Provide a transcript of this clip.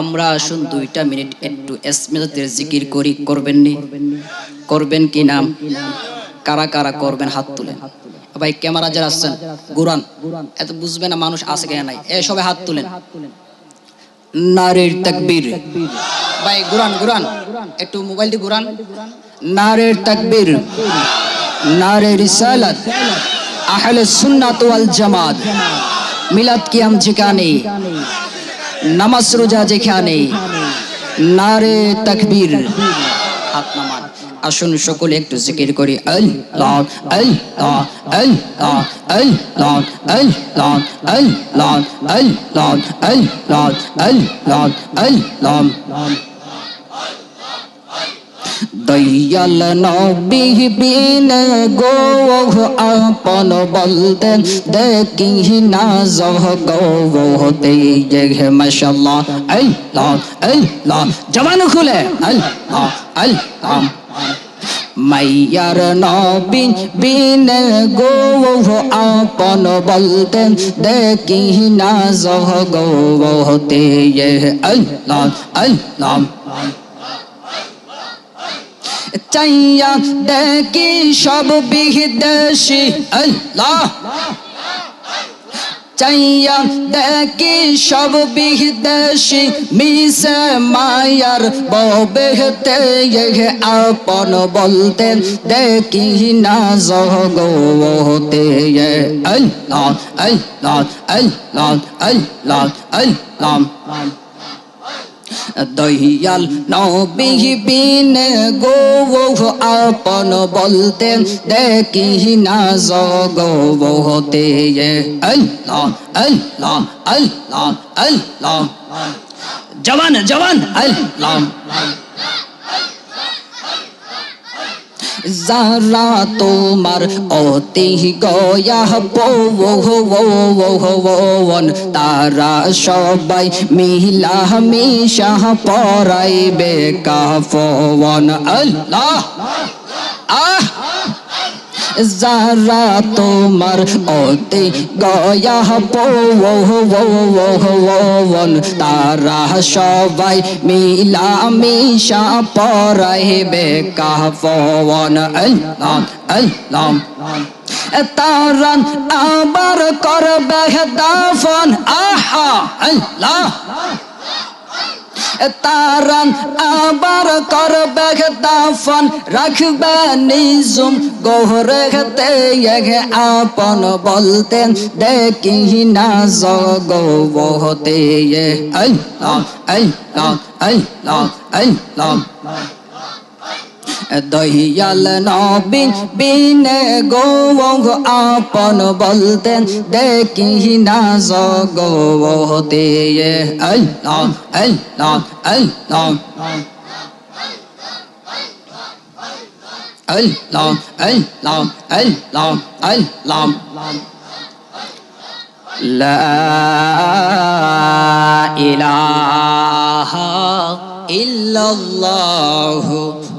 আমরা আসুন দুইটা মিনিট একটু এসমেজাতের জিকির করি, করবেন নি? করবেন কি নাম কারা কারা করবেন হাত তুলেন ভাই, ক্যামেরা যারা আসছেন গুরান এত বুঝবে না মানুষ আছে কেন নাই। এ, সবাই হাত তুলেন। নারীর তাকবীর। ভাই গুরান গুরান একটু মোবাইল দিয়ে গুরান নারীর তাকবীর। নারে রিসালাত। আহলে সুন্নাত ওয়াল জামাত। মিলাদ কিয়াম যেখানে নামাজ রোজা যেখানে নারে তাকবীর হাত নামান আসুন সকলে একটু জিকির করি আল্লাহ আল্লাহ আল আল্লাহ আল আল্লাহ আল আল্লাহ আল আল্লাহ দয়াল নবিহীন গো আপন বলতে দেখি না জহ গোতে জেঘে আই লা আই লা জবান খুলে আল লা আল আম মাইয়ার নবীন বিন গো আপন বলতে দেখি না জহ গোতে হতে আল লা আল লা চাইয়া দেখি সব বিদেশি। আল্লাহ। চাইয়া দেখি সব বিদেশি। মিশে মায়ার ববেহতে আপন বলতেন দেখি না জগতে আল্লাহ আল্লাহ আল্লাহ আল্লাহ আল্লাহ। দহিয়াল নবিহীন গো আপন বলতেন দেখি না জগবহতে আল্লাহ আল্লাহ আল্লাহ আল্লাহ। জওয়ান জওয়ান আল্লাহ। যারা তোমার অতি গয়া পৌন তারা সবাই মিলা মিশা পরাইবে কাফন। আল্লাহ! আহ! যারা তোমার অতি গয়া পৌন তারা সবাই মিলা মিশা পরাইবে কাফন আল্লাহ আল্লাহ। তারান আবার করবে দাফন। আহা, আল্লাহ। তারান আবার করবে দাফন, রাখবে নিজুম। গোহরতে আপন বলতেন দেখি না জগতে এই আল্লাহ এই আল্লাহ। দহিয়াল নবীন বিনে গো আপন বলতেন, দেখি না জগতে আই নাম আই নাম আই নাম আই নাম আই নাম আই নাম আই নাম لا إله إلا الله